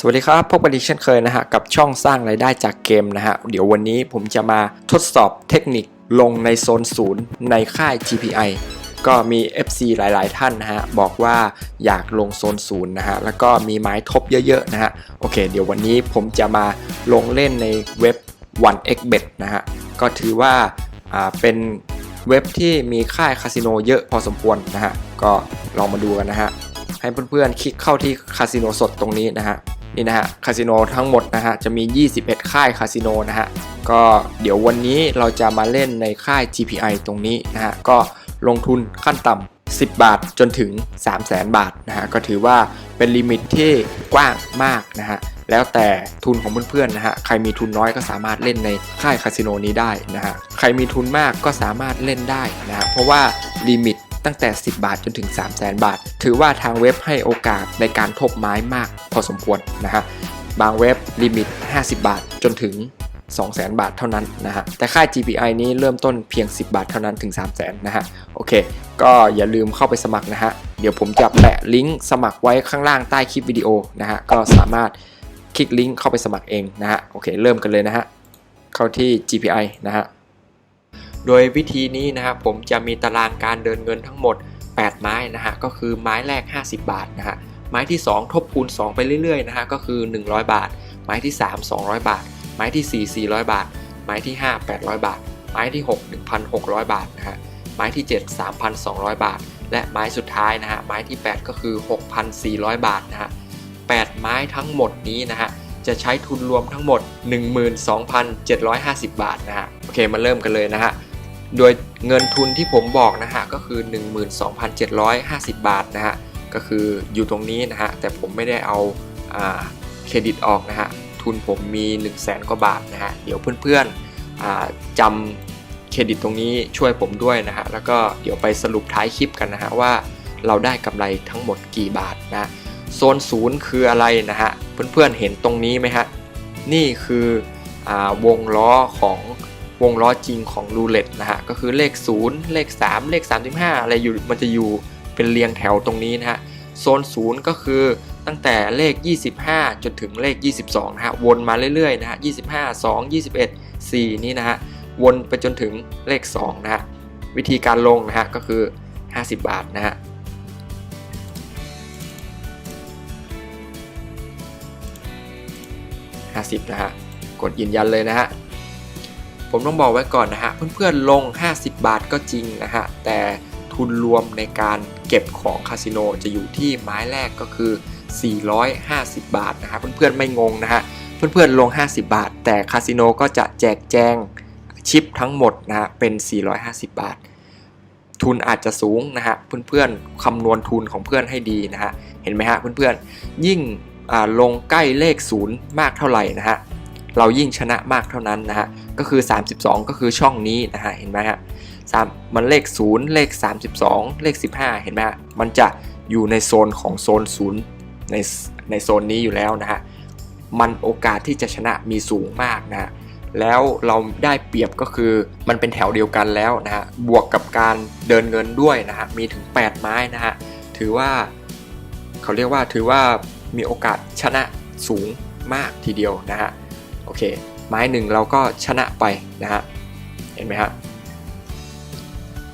สวัสดีครับ พบกันอีกเช่นเคยนะฮะกับช่องสร้างรายได้จากเกมนะฮะ เดี๋ยววันนี้ผมจะมาทดสอบเทคนิคลงในโซนศูนย์ในค่าย GPI ก็มี FC หลาย ๆ ท่านนะฮะ บอกว่าอยากลงโซนศูนย์นะฮะ แล้วก็มีไม้ทบเยอะ ๆ นะฮะ โอเค เดี๋ยววันนี้ผมจะมาลงเล่นในเว็บ 1xbet นะฮะ ก็ถือว่าอ่าเป็นเว็บที่มีค่ายคาสิโนเยอะพอสมควรนะฮะ ก็ลองมาดูกันนะฮะ ให้เพื่อน ๆ คลิกเข้าที่คาสิโนสดตรงนี้นะฮะ นี่นะฮะคาสิโนทั้งหมดนะฮะจะมี 21 ค่ายคาสิโนนะฮะก็เดี๋ยววันนี้เราจะมาเล่นในค่าย GPI ตรงนี้นะฮะก็ลงทุนขั้นต่ำ10 บาทจนถึง 3 0 0แสนบาทนะฮะก็ถือว่าเป็นลิมิตที่กว้างมากนะฮะแล้วแต่ทุนของเพื่อนๆนะฮะใครมีทุนน้อยก็สามารถเล่นในค่ายคาสิโนนี้ได้นะฮะใครมีทุนมากก็สามารถเล่นได้นะฮะเพราะว่าลิมิต ตั้งแต่ 10 บาทจนถึง 3 0 0แสนบาท ถือว่าทางเว็บให้โอกาสในการทบไม้มากพอสมควรนะฮะบางเว็บลิมิต 50 บาทจนถึง 2 0 0แสนบาทเท่านั้นนะฮะ แต่ค่า GPI นี้เริ่มต้นเพียง 10 บาทเท่านั้นถึง 3 0 0แสนนะฮะ โอเค ก็อย่าลืมเข้าไปสมัครนะฮะ เดี๋ยวผมจะแปะลิงก์สมัครไว้ข้างล่างใต้คลิปวิดีโอนะฮะ ก็สามารถคลิกลิงก์เข้าไปสมัครเองนะฮะ โอเค เริ่มกันเลยนะฮะ เข้าที่ GPI นะฮะ โดยวิธีนี้นะครับผมจะมีตารางการเดินเงินทั้งหมด 8 ไม้นะฮะก็คือไม้แรก 50 บาทนะฮะไม้ที่ 2 ทบคูณ 2 ไปเรื่อยๆนะฮะก็คือ 100 บาท ไม้ที่ 3 200 บาท ไม้ที่ 4 400 บาท ไม้ที่ 5 800 บาท ไม้ที่ 6 1,600 บาทนะฮะไม้ที่ 7 3,200 บาท และไม้สุดท้ายนะฮะไม้ที่ 8 ก็คือ 6,400 บาทนะฮะ8ไม้ทั้งหมดนี้นะฮะจะใช้ทุนรวมทั้งหมด 12,750 บาทนะฮะโอเคมาเริ่มกันเลยนะฮะ โดยเงินทุนที่ผมบอกนะฮะก็คือ 12,750 บาทนะฮะก็คืออยู่ตรงนี้นะฮะแต่ผมไม่ได้เอาเครดิตออกนะฮะทุนผมมี 1 0 0 0 0แสนกว่าบาทนะฮะเดี๋ยวเพื่อนๆจำเครดิตตรงนี้ช่วยผมด้วยนะฮะแล้วก็เดี๋ยวไปสรุปท้ายคลิปกันนะฮะว่าเราได้กำไรทั้งหมดกี่บาทนะโซนศูนย์คืออะไรนะฮะเพื่อนๆเห็นตรงนี้ไหมฮะนี่คืออวงล้อของ วงล้อจริงของรูเล็ตนะฮะก็คือเลข 0 เลข 3 เลข 35 อะไรอยู่มันจะอยู่เป็นเรียงแถวตรงนี้นะฮะโซน 0 ก็คือตั้งแต่เลข 25 จนถึงเลข 22 นะฮะวนมาเรื่อยๆนะฮะ25 2 21 4 นี่นะฮะวนไปจนถึงเลข 2 นะฮะวิธีการลงนะฮะก็คือ 50 บาทนะฮะ50นะฮะกดยืนยันเลยนะฮะ ผมต้องบอกไว้ก่อนนะฮะ เพื่อนๆลง 50 บาทก็จริงนะฮะ แต่ทุนรวมในการเก็บของคาสิโนจะอยู่ที่ไม้แรกก็คือ 450 บาทนะฮะเพื่อนๆไม่งงนะฮะเพื่อนๆลง 50 บาท แต่คาสิโนก็จะแจกแจงชิปทั้งหมดนะฮะเป็น 450 บาท ทุนอาจจะสูงนะฮะเพื่อนๆคำนวณทุนของเพื่อนให้ดีนะฮะเห็นไหมฮะเพื่อนๆยิ่งลงใกล้เลขศูนย์มากเท่าไหร่นะฮะ เรายิ่งชนะมากเท่านั้นนะฮะก็คือ 32 ก็คือช่องนี้นะฮะเห็นไหมฮะสามมันเลข 0 เลข 32 เลข 15 เห็นไหมฮะมันจะอยู่ในโซนของโซน0ในในโซนนี้อยู่แล้วนะฮะมันโอกาสที่จะชนะมีสูงมากนะฮะแล้วเราได้เปรียบก็คือมันเป็นแถวเดียวกันแล้วนะฮะบวกกับการเดินเงินด้วยนะฮะมีถึง 8 ไม้นะฮะถือว่าเขาเรียกว่าถือว่ามีโอกาสชนะสูงมากทีเดียวนะฮะ โอเค ไม้หนึ่งเราก็ชนะไปนะฮะเห็นไหมฮะ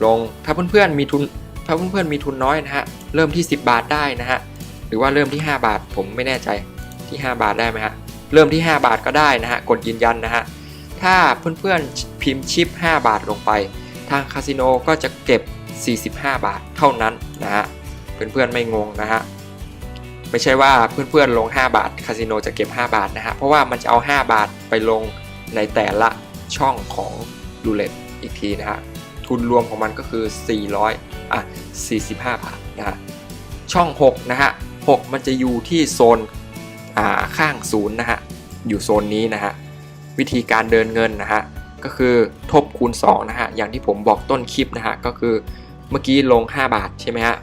ลงถ้าเพื่อนๆมีทุนถ้าเพื่อนๆมีทุนน้อยนะฮะเริ่มที่ 10 บาทได้นะฮะหรือว่าเริ่มที่ 5 บาทผมไม่แน่ใจที่ 5 บาทได้ไหมฮะเริ่มที่ 5 บาทก็ได้นะฮะกดยืนยันนะฮะถ้าเพื่อนๆพิมพ์ชิป 5 บาทลงไป ทางคาสิโนก็จะเก็บ 45 บาทเท่านั้นนะฮะเพื่อนๆไม่งงนะฮะ ไม่ใช่ว่าเพื่อนๆลง 5 บาทคาสิโนจะเก็บ 5 บาทนะฮะเพราะว่ามันจะเอา 5 บาทไปลงในแต่ละช่องของรูเล็ตอีกทีนะฮะทุนรวมของมันก็คือ 400อะ45 บาทนะฮะช่อง 6 นะฮะ 6 มันจะอยู่ที่โซนอ่าข้างศูนย์นะฮะอยู่โซนนี้นะฮะวิธีการเดินเงินนะฮะก็คือทบคูณ2นะฮะอย่างที่ผมบอกต้นคลิปนะฮะก็คือเมื่อกี้ลง 5 บาทใช่ไหมฮะ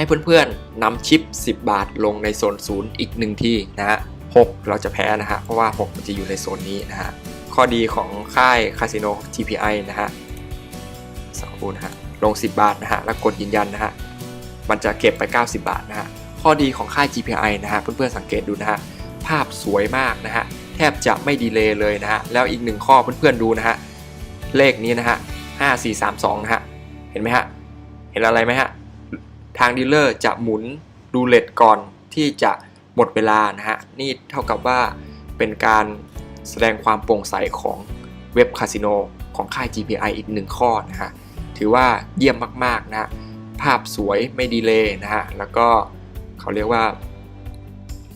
ให้เพื่อนๆนำชิป 10 บาทลงในโซนศูนย์อีกหนึ่งที่นะฮะ6เราจะแพ้นะฮะเพราะว่า 6 มันจะอยู่ในโซนนี้นะฮะข้อดีของค่ายคาสิโน GPI นะฮะสักครู่นะฮะลง 10 บาทนะฮะแล้วกดยืนยันนะฮะมันจะเก็บไป 90 บาทนะฮะข้อดีของค่าย GPI นะฮะเพื่อนๆสังเกตดูนะฮะภาพสวยมากนะฮะแทบจะไม่ดีเลย์เลยนะฮะแล้วอีกหนึ่งข้อเพื่อนๆดูนะฮะเลขนี้นะฮะ5 4 3 2นะฮะเห็นไหมฮะเห็นอะไรไหมฮะ ทางดีลเลอร์จะหมุนดูเลตก่อนที่จะหมดเวลานะฮะ นี่เท่ากับว่าเป็นการแสดงความโปร่งใสของเว็บคาสิโนของค่าย GPI อีกหนึ่งข้อนะฮะ ถือว่าเยี่ยมมากๆนะฮะภาพสวยไม่ดีเลยนะฮะ แล้วก็เขาเรียกว่า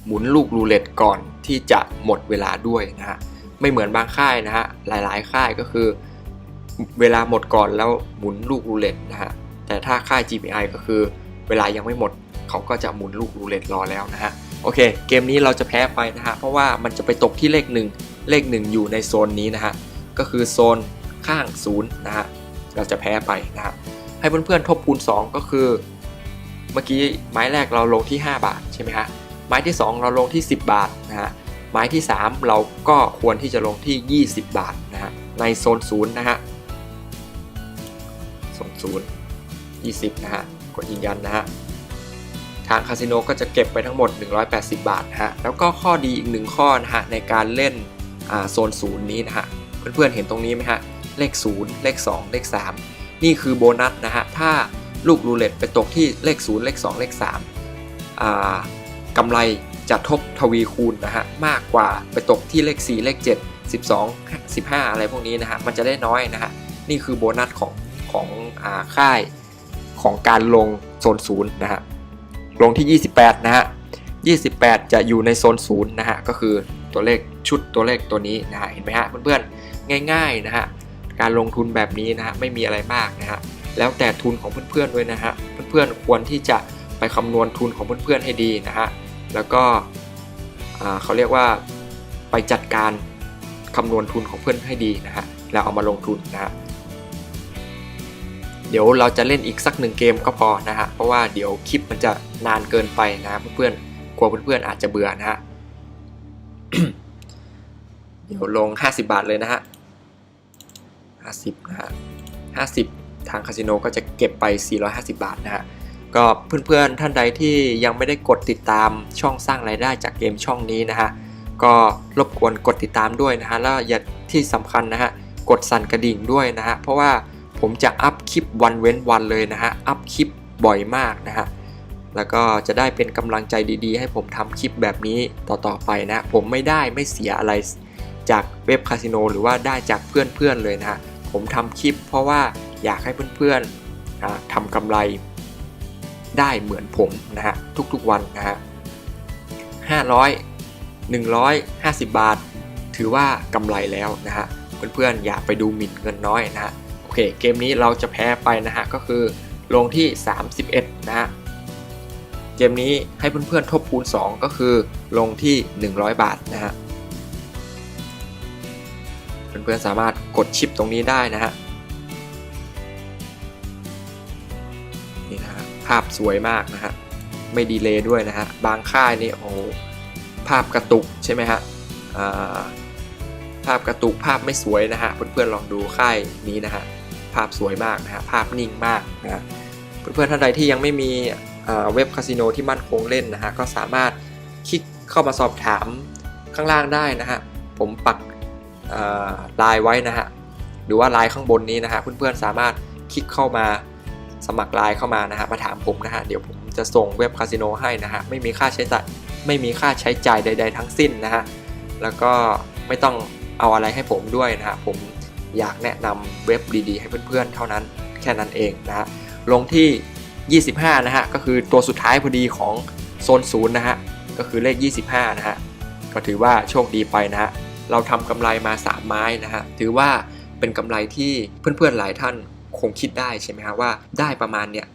หมุนลูกรูเล็ตก่อนที่จะหมดเวลาด้วยนะฮะ ไม่เหมือนบางค่ายนะฮะ หลายๆ ค่ายก็คือ เวลาหมดก่อนแล้วหมุนลูกรูเล็ตนะฮะ แต่ถ้าค่าย GPI ก็คือ เวลายังไม่หมดเขาก็จะหมุนลูกรูเล็ตรอแล้วนะฮะโอเค เกมนี้เราจะแพ้ไปนะฮะเพราะว่ามันจะไปตกที่เลขหนึ่งเลขหนึ่งอยู่ในโซนนี้นะฮะก็คือโซนข้างศูนย์นะฮะเราจะแพ้ไปนะฮะให้เพื่อนๆทบคูณ 2 ก็คือ เมื่อกี้ไม้แรกเราลงที่ 5 บาทใช่ไหมฮะไม้ที่ 2 เราลงที่ 10 บาทนะฮะไม้ที่ 3 เราก็ควรที่จะลงที่ 20 บาทนะฮะในโซนศูนย์นะฮะโซนศูนย์20นะฮะ กดยืนยันนะฮะทางคาสิโนก็จะเก็บไปทั้งหมด 180 บาทนะฮะแล้วก็ข้อดีอีกหนึ่งข้อนะฮะในการเล่นโซนศูนย์นี้นะฮะเพื่อนๆเห็นตรงนี้ไหมฮะเลข 0 เลข 2 เลข 3 นี่คือโบนัสนะฮะถ้าลูกรูเล็ตไปตกที่เลข 0 เลข 2 เลข3ากำไรจะทบทวีคูณนะฮะมากกว่าไปตกที่เลข 4 เลข 7 12 15 อะไรพวกนี้นะฮะมันจะได้น้อยนะฮะนี่คือโบนัสของของอค่าย ของการลงโซนศูนย์นะฮะลงที่ 28 นะฮะ 28 จะอยู่ในโซนศูนย์นะฮะก็คือตัวเลขชุดตัวเลขตัวนี้นะฮะเห็นไหมฮะเพื่อนๆง่ายๆนะฮะการลงทุนแบบนี้นะฮะไม่มีอะไรมากนะฮะแล้วแต่ทุนของเพื่อนๆด้วยนะฮะเพื่อนๆควรที่จะไปคำนวณทุนของเพื่อนๆให้ดีนะฮะแล้วก็เขาเรียกว่าไปจัดการคำนวณทุนของเพื่อนให้ดีนะฮะแล้วเอามาลงทุนนะฮะ ดี๋ยวเราจะเล่นอีกสักหนึ่งเกมก็พอนะฮะเพราะว่าเดี๋ยวคลิปมันจะนานเกินไปนะเพื่อนๆกลัวเพื่อนๆอาจจะเบื่อนะฮะเดี๋ยวลง 50 บาทเลยนะฮะ50นะฮะ50 ทางคาสิโนก็จะเก็บไป 450 บาทนะฮะก็เพื่อนๆท่านใดที่ยังไม่ได้กดติดตามช่องสร้างรายได้จากเกมช่องนี้นะฮะก็รบกวนกดติดตามด้วยนะฮะแล้วอย่าที่สำคัญนะฮะกดสั่นกระดิ่งด้วยนะฮะเพราะว่า ผมจะอัพคลิปวันเว้นวันเลยนะฮะ อัพคลิปบ่อยมากนะฮะ แล้วก็จะได้เป็นกำลังใจดีๆ ให้ผมทำคลิปแบบนี้ต่อๆไปนะ ผมไม่ได้ไม่เสียอะไรจากเว็บคาสิโนหรือว่าได้จากเพื่อนๆเลยนะฮะ ผมทำคลิปเพราะว่าอยากให้เพื่อนๆทำกำไรได้เหมือนผมนะฮะ ทุกๆวันนะฮะ500 150 บาท ถือว่ากำไรแล้วนะฮะเพื่อนๆอย่าไปดูหมิ่นเงินน้อยนะฮะ เคเกมนี้เราจะแพ้ไปนะฮะก็คือลงที่ 31 นะฮะเกมนี้ให้เพื่อนๆทบคูณ 2 ก็คือลงที่ 100 บาทนะฮะเพื่อนๆสามารถกดชิปตรงนี้ได้นะฮะนี่นะฮะภาพสวยมากนะฮะไม่ดีเลย์ด้วยนะฮะบางค่ายนี่โอ้ภาพกระตุกใช่ไหมฮะภาพกระตุกภาพไม่สวยนะฮะเพื่อนๆลองดูค่ายนี้นะฮะ ภาพสวยมากนะฮะภาพนิ่งมากนะฮะเพื่อนๆท่านใดที่ยังไม่มีเว็บคาสิโนที่มั่นคงเล่นนะฮะก็สามารถคลิกเข้ามาสอบถามข้างล่างได้นะฮะผมปักไลน์ไว้นะฮะหรือว่าไลน์ข้างบนนี้นะฮะเพื่อนๆสามารถคลิกเข้ามาสมัครไลน์เข้ามานะฮะมาถามผมนะฮะเดี๋ยวผมจะส่งเว็บคาสิโนให้นะฮะไม่มีค่าใช้จ่ายไม่มีค่าใช้จ่ายใด ๆ ทั้งสิ้นนะฮะแล้วก็ไม่ต้องเอาอะไรให้ผมด้วยนะฮะผม อยากแนะนำเว็บดีๆ ให้เพื่อนๆ เท่านั้นแค่นั้นเองนะฮะลงที่ 25 นะฮะก็คือตัวสุดท้ายพอดีของโซนศูนย์นะฮะก็คือเลข 25 นะฮะก็ถือว่าโชคดีไปนะฮะเราทำกำไรมา 3 ไม้นะฮะถือว่าเป็นกำไรที่เพื่อนๆหลายท่านคงคิดได้ใช่ไหมฮะว่าได้ประมาณเนี่ย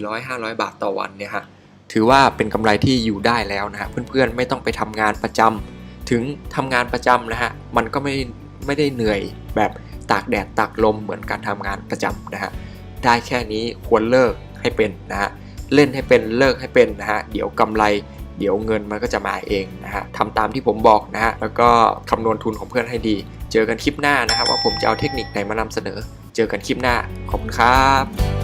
400-500 บาทต่อวันเนี่ยฮะถือว่าเป็นกำไรที่อยู่ได้แล้วนะฮะเพื่อนๆไม่ต้องไปทำงานประจำถึงทำงานประจำนะฮะมันก็ไม่ไม่ได้เหนื่อยแบบ ตากแดดตากลมเหมือนการทำงานประจำนะฮะได้แค่นี้ควรเลิกให้เป็นนะฮะเล่นให้เป็นเลิกให้เป็นนะฮะเดี๋ยวกำไร เดี๋ยวเงินมันก็จะมาเองนะฮะทำตามที่ผมบอกนะฮะแล้วก็คำนวณทุนของเพื่อนให้ดี เจอกันคลิปหน้านะครับว่าผมจะเอาเทคนิคไหนมานำเสนอ เจอกันคลิปหน้าขอบคุณครับ